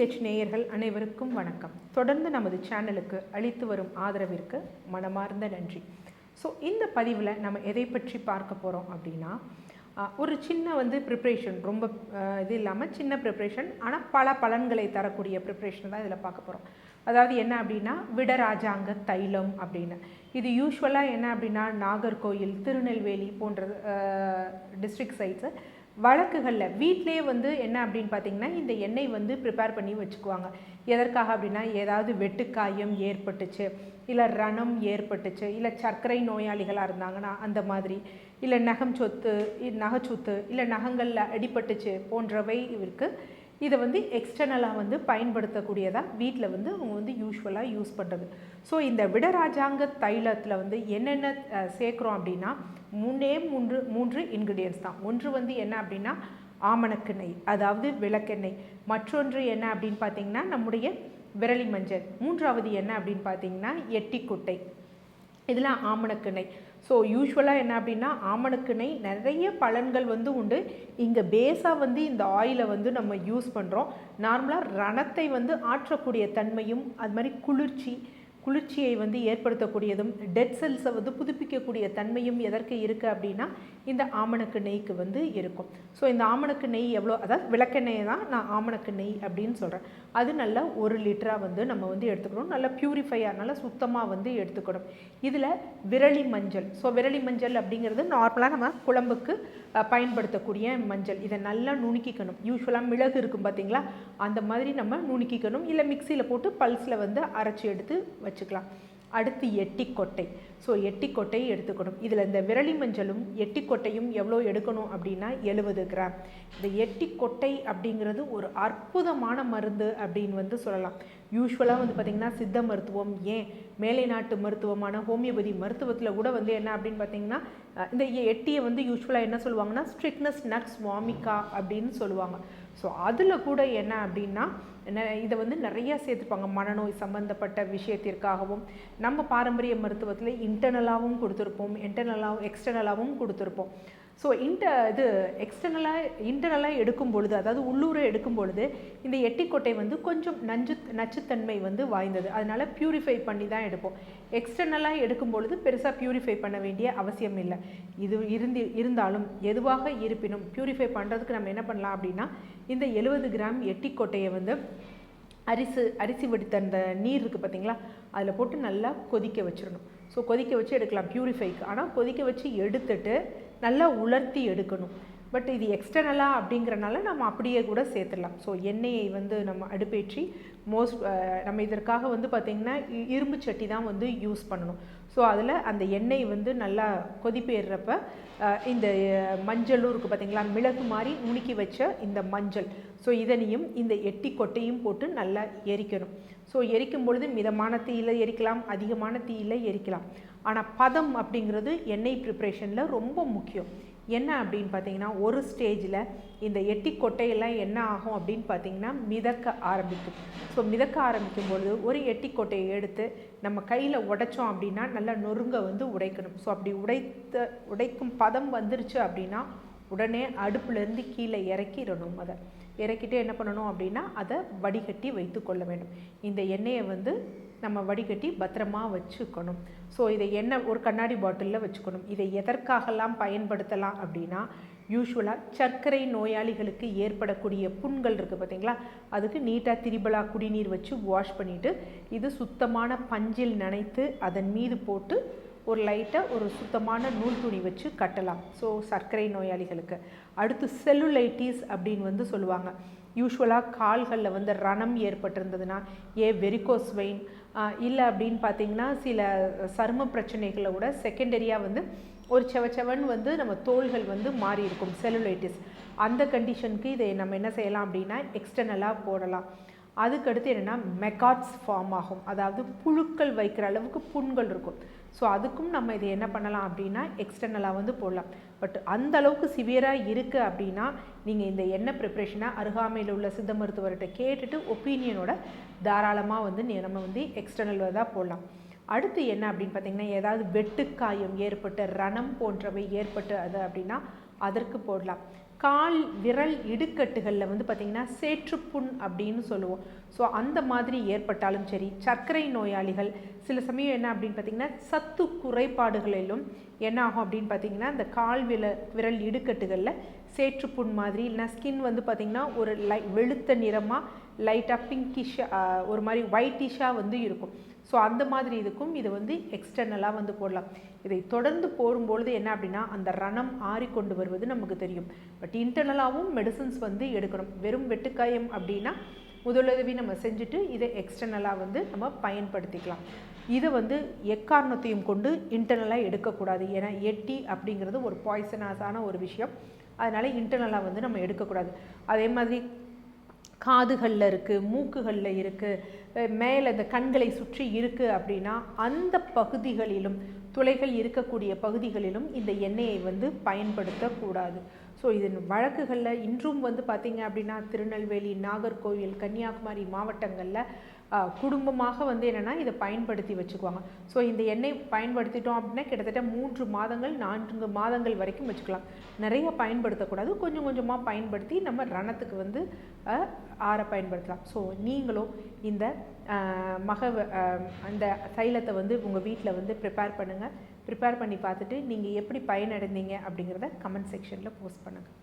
DTH நேயர்கள் அனைவருக்கும் வணக்கம். தொடர்ந்து நமது சேனலுக்கு அளித்து வரும் ஆதரவிற்கு மனமார்ந்த நன்றி. ஸோ இந்த பதிவில் நம்ம எதை பற்றி பார்க்க போகிறோம் அப்படின்னா ஒரு சின்ன வந்து ப்ரிப்ரேஷன் ரொம்ப இது இல்லாமல் சின்ன ப்ரிப்ரேஷன் ஆனால் பல பலன்களை தரக்கூடிய ப்ரிப்ரேஷன் தான் இதில் பார்க்க போகிறோம் அதாவது என்ன அப்படின்னா விடராஜாங்க தைலம் அப்படின்னு. இது யூஸ்வலாக என்ன அப்படின்னா நாகர்கோயில் திருநெல்வேலி போன்ற டிஸ்ட்ரிக்ட் சைட்ஸை வழக்குகளில் வீட்டிலே வந்து என்ன அப்படின்னு பார்த்தீங்கன்னா இந்த எண்ணெய் வந்து ப்ரிப்பேர் பண்ணி வச்சுக்குவாங்க. எதற்காக அப்படின்னா ஏதாவது வெட்டுக்காயம் ஏற்பட்டுச்சு இல்லை ரணம் ஏற்பட்டுச்சு இல்லை சர்க்கரை நோயாளிகளாக இருந்தாங்கன்னா அந்த மாதிரி இல்லை நகம் சொத்து நகைச்சொத்து இல்லை நகங்களில் அடிபட்டுச்சு போன்றவை இவருக்கு இதை வந்து எக்ஸ்டர்னலாக வந்து பயன்படுத்தக்கூடியதாக வீட்டில் வந்து அவங்க வந்து யூஸ்வலாக யூஸ் பண்ணுறது ஸோ இந்த விடராஜாங்க தைலத்தில் வந்து என்னென்ன சேர்க்குறோம் அப்படின்னா மூணே மூன்று மூன்று இன்க்ரீடியன்ஸ் தான். ஒன்று வந்து என்ன அப்படின்னா ஆமணக்கெண்ணெய் அதாவது விளக்கெண்ணெய். மற்றொன்று என்ன அப்படின்னு பார்த்தீங்கன்னா நம்முடைய விரலி மஞ்சள் மூன்றாவது என்ன அப்படின்னு பார்த்தீங்கன்னா எட்டிக்குட்டை. இதில் ஆமணக்கெண்ணெய். ஸோ யூஸ்வலாக என்ன அப்படின்னா ஆமணக்கெண்ணெய் நிறைய பலன்கள் வந்து உண்டு. இங்கே பேஸாக வந்து இந்த ஆயிலை வந்து நம்ம யூஸ் பண்ணுறோம் நார்மலாக ரணத்தை வந்து ஆற்றக்கூடிய தன்மையும் அது மாதிரி குளிர்ச்சி குளிர்ச்சியை வந்து ஏற்படுத்தக்கூடியதும் டெட் செல்ஸை வந்து புதுப்பிக்கக்கூடிய தன்மையும் எதற்கு இருக்குது அப்படின்னா இந்த ஆமணக்கு நெய்க்கு வந்து இருக்கும். ஸோ இந்த ஆமணக்கு நெய் எவ்வளோ அதாவது விளக்கெண்ணெயை தான் நான் ஆமணக்கு நெய் அப்படின்னு சொல்கிறேன் அது நல்லா ஒரு லிட்டராக வந்து நம்ம வந்து எடுத்துக்கணும். நல்லா ப்யூரிஃபையாக நல்லா சுத்தமாக வந்து எடுத்துக்கணும். இதில் விரலி மஞ்சள். ஸோ விரலி மஞ்சள் அப்படிங்கிறது நார்மலாக நம்ம குழம்புக்கு பயன்படுத்தக்கூடிய மஞ்சள். இதை நல்லா நுணுக்கிக்கணும். யூஸ்வலாக மிளகு இருக்கும் பார்த்தீங்களா அந்த மாதிரி நம்ம நுணுக்கிக்கணும். இல்லை மிக்சியில் போட்டு பல்ஸில் வந்து அரைச்சி எடுத்து வச்சுக்கலாம். அடுத்து எட்டிக்கொட்டை. ஸோ எட்டிக்கொட்டை எடுத்துக்கணும். இதில் இந்த விரலி மஞ்சளும் எட்டிக்கொட்டையும் எவ்வளோ எடுக்கணும் அப்படின்னா எழுபது கிராம். இந்த எட்டிக்கொட்டை அப்படிங்கிறது ஒரு அற்புதமான மருந்து அப்படின்னு வந்து சொல்லலாம். யூஸ்வலாக வந்து பார்த்திங்கன்னா சித்த மருத்துவம் ஏன்? மேலை நாட்டு மருத்துவமான ஹோமியோபதி மருத்துவத்தில் கூட வந்து என்ன அப்படின்னு பார்த்தீங்கன்னா இந்த எட்டியை வந்து யூஸ்வலாக என்ன சொல்லுவாங்கன்னா ஸ்ட்ரிக்னஸ் நக்ஸ் வாமிகா அப்படின்னு சொல்லுவாங்க. ஸோ அதில் கூட என்ன அப்படின்னா இதை வந்து நிறைய சேர்த்துப்பாங்க. மனநோய் சம்பந்தப்பட்ட விஷயத்திற்காகவும் நம்ம பாரம்பரிய மருத்துவத்தில் இன்டர்னலாகவும் கொடுத்துருப்போம் இன்டர்னலாகவும் எக்ஸ்டர்னலாகவும் கொடுத்துருப்போம். ஸோ இன்ட இது எக்ஸ்டர்னலாக இன்டர்னலாக எடுக்கும் பொழுது அதாவது உள்ளூரை எடுக்கும் பொழுது இந்த எட்டிக்கொட்டை வந்து கொஞ்சம் நஞ்சு நச்சுத்தன்மை வந்து வாய்ந்தது. அதனால் ப்யூரிஃபை பண்ணி தான் எடுப்போம். எக்ஸ்டர்னலாக எடுக்கும் பொழுது பெருசாக ப்யூரிஃபை பண்ண வேண்டிய அவசியம் இல்லை. இது இருந்து இருந்தாலும் எதுவாக இருப்பினும் பியூரிஃபை பண்ணுறதுக்கு நம்ம என்ன பண்ணலாம் அப்படின்னா இந்த எழுபது கிராம் எட்டிக்கொட்டையை வந்து அரிசி அரிசி வடித்த அந்த நீர் இருக்குது பார்த்தீங்களா அதில் போட்டு நல்லா கொதிக்க வச்சிடணும். ஸோ கொதிக்க வச்சு எடுக்கலாம் ப்யூரிஃபைக்கு ஆனால் கொதிக்க வச்சு எடுத்துட்டு நல்லா உலர்த்தி எடுக்கணும். பட் இது எக்ஸ்டர்னலாக அப்படிங்கிறனால நம்ம அப்படியே கூட சேர்த்துடலாம். ஸோ எண்ணெயை வந்து நம்ம அடுப்பேற்றி மோஸ்ட் நம்ம இதற்காக வந்து பார்த்திங்கன்னா இரும்பு சட்டி தான் வந்து யூஸ் பண்ணணும். ஸோ அதில் அந்த எண்ணெய் வந்து நல்லா கொதிப்பேறுறப்ப இந்த மஞ்சளும் இருக்குது பார்த்திங்களா மிளகு மாதிரி நுணுக்கி வச்ச இந்த மஞ்சள். ஸோ இதனையும் இந்த எட்டி கொட்டையும் போட்டு நல்லா எரிக்கணும். ஸோ எரிக்கும் பொழுது மிதமான தீயில் எரிக்கலாம் அதிகமான தீயில எரிக்கலாம். ஆனால் பதம் அப்படிங்கிறது எண்ணெய் ப்ரிப்ரேஷனில் ரொம்ப முக்கியம். என்ன அப்படின்னு பார்த்தீங்கன்னா ஒரு ஸ்டேஜில் இந்த எட்டி கொட்டையெல்லாம் என்ன ஆகும் அப்படின்னு பார்த்தீங்கன்னா மிதக்க ஆரம்பிக்கும். ஸோ மிதக்க ஆரம்பிக்கும் பொழுது ஒரு எட்டி கொட்டையை எடுத்து நம்ம கையில் உடைச்சோம் அப்படின்னா நல்லா நொறுங்க வந்து உடைக்கணும். ஸோ அப்படி உடைத்த உடைக்கும் பதம் வந்துருச்சு அப்படின்னா உடனே அடுப்புலேருந்து கீழே இறக்கிடணும் அதை. இறக்கிட்டு என்ன பண்ணணும் அப்படின்னா அதை வடிகட்டி வைத்து கொள்ள வேண்டும். இந்த எண்ணெயை வந்து நம்ம வடிகட்டி பத்திரமா வச்சுக்கணும். ஸோ இதை எண்ணெய் ஒரு கண்ணாடி பாட்டிலில் வச்சுக்கணும். இதை எதற்காகலாம் பயன்படுத்தலாம் அப்படின்னா யூஸ்வலாக சர்க்கரை நோயாளிகளுக்கு ஏற்படக்கூடிய புண்கள் இருக்குது பார்த்தீங்களா? அதுக்கு நீட்டாக திரிபலா குடிநீர் வச்சு வாஷ் பண்ணிவிட்டு இது சுத்தமான பஞ்சில் நனைத்து அதன் மீது போட்டு ஒரு லைட்டாக ஒரு சுத்தமான நூல் துணி வச்சு கட்டலாம். ஸோ சர்க்கரை நோயாளிகளுக்கு. அடுத்து செல்லுலைட்டிஸ் அப்படின்னு வந்து சொல்லுவாங்க. யூஸ்வலாக கால்களில் வந்து ரணம் ஏற்பட்டிருந்ததுன்னா ஏ வெரிகோஸ் வெயின் இல்லை அப்படின்னு பார்த்தீங்கன்னா சில சரும பிரச்சனைகளை விட செகண்டரியாக வந்து ஒரு செவச்செவன் வந்து நம்ம தோள்கள் வந்து மாறி இருக்கும் செல்லுலைட்டிஸ் அந்த கண்டிஷனுக்கு இதை நம்ம என்ன செய்யலாம் அப்படின்னா எக்ஸ்டர்னலாக போடலாம். அதுக்கடுத்து என்னென்னா மெகாட்ஸ் ஃபார்ம் ஆகும். அதாவது புழுக்கள் வைக்கிற அளவுக்கு புண்கள் இருக்கும். ஸோ அதுக்கும் நம்ம இதை என்ன பண்ணலாம் அப்படின்னா எக்ஸ்டர்னலாக வந்து போடலாம். பட் அந்த அளவுக்கு சிவியராக இருக்குது அப்படின்னா நீங்கள் இந்த எண்ணெய் ப்ரிப்ரேஷனை அருகாமையில் உள்ள சித்த மருத்துவர்கிட்ட கேட்டுட்டு ஒப்பீனியனோட தாராளமாக வந்து நம்ம வந்து எக்ஸ்டர்னல் தான் போடலாம். அடுத்து என்ன அப்படின்னு பார்த்தீங்கன்னா ஏதாவது வெட்டுக்காயம் ஏற்பட்டு ரணம் போன்றவை ஏற்பட்டு அது அப்படின்னா அதற்கு போடலாம். கால் விரல் இடுக்கட்டுகளில் வந்து பார்த்திங்கன்னா சேற்றுப்புண் அப்படின்னு சொல்லுவோம். ஸோ அந்த மாதிரி ஏற்பட்டாலும் சரி சர்க்கரை நோயாளிகள் சில சமயம் என்ன அப்படின்னு பார்த்திங்கன்னா சத்து குறைபாடுகளிலும் என்ன ஆகும் அப்படின்னு பார்த்தீங்கன்னா இந்த கால் வில விரல் இடுக்கட்டுகளில் சேற்றுப்புண் மாதிரி இல்லைனா ஸ்கின் வந்து பார்த்திங்கன்னா ஒரு லை வெளுத்த நிறமாக லைட்டாக பிங்கிஷாக ஒரு மாதிரி ஒயிட்டிஷாக வந்து இருக்கும். ஸோ அந்த மாதிரி இதுக்கும் இது வந்து எக்ஸ்டர்னலாக வந்து போடலாம். இதை தொடர்ந்து போடும்பொழுது என்ன அப்படின்னா அந்த ரணம் ஆறிக்கொண்டு வருவது நமக்கு தெரியும். பட் இன்டர்னலாகவும் மெடிசன்ஸ் வந்து எடுக்கணும். வெறும் வெட்டுக்காயம் அப்படின்னா முதலுதவி நம்ம செஞ்சுட்டு இதை எக்ஸ்டர்னலாக வந்து நம்ம பயன்படுத்திக்கலாம். இதை வந்து எக்காரணத்தையும் கொண்டு இன்டர்னலாக எடுக்கக்கூடாது. ஏன்னா எட்டி அப்படிங்கிறது ஒரு பாய்சனாஸான ஒரு விஷயம். அதனால் இன்டர்னலாக வந்து நம்ம எடுக்கக்கூடாது. அதே மாதிரி காதுகளில் இருக்குது மூக்குகளில் இருக்குது மேலே இந்த கண்களை சுற்றி இருக்குது அப்படின்னா அந்த பகுதிகளிலும் துளைகள் இருக்கக்கூடிய பகுதிகளிலும் இந்த எண்ணெயை வந்து பயன்படுத்தக்கூடாது. ஸோ இதன் வழக்குகளில் இன்றும் வந்து பார்த்திங்க அப்படின்னா திருநெல்வேலி நாகர்கோவில் கன்னியாகுமரி மாவட்டங்களில் குடும்பமாக வந்து என்னென்னா இதை பயன்படுத்தி வச்சுக்குவாங்க. ஸோ இந்த எண்ணெய் பயன்படுத்திட்டோம் அப்படின்னா கிட்டத்தட்ட மூன்று மாதங்கள் நான்கு மாதங்கள் வரைக்கும் வச்சுக்கலாம். நிறைய பயன்படுத்தக்கூடாது. கொஞ்சம் கொஞ்சமாக பயன்படுத்தி நம்ம ரணத்துக்கு வந்து ஆற பயன்படுத்தலாம். ஸோ நீங்களும் இந்த மக அந்த தைலத்தை வந்து உங்கள் வீட்டில் வந்து ப்ரிப்பேர் பண்ணுங்கள் ப்ரிப்பேர் பண்ணி பார்த்துட்டு நீங்கள் எப்படி பயனடைந்தீங்க அப்படிங்கிறத கமெண்ட் செக்ஷனில் போஸ்ட் பண்ணுங்கள்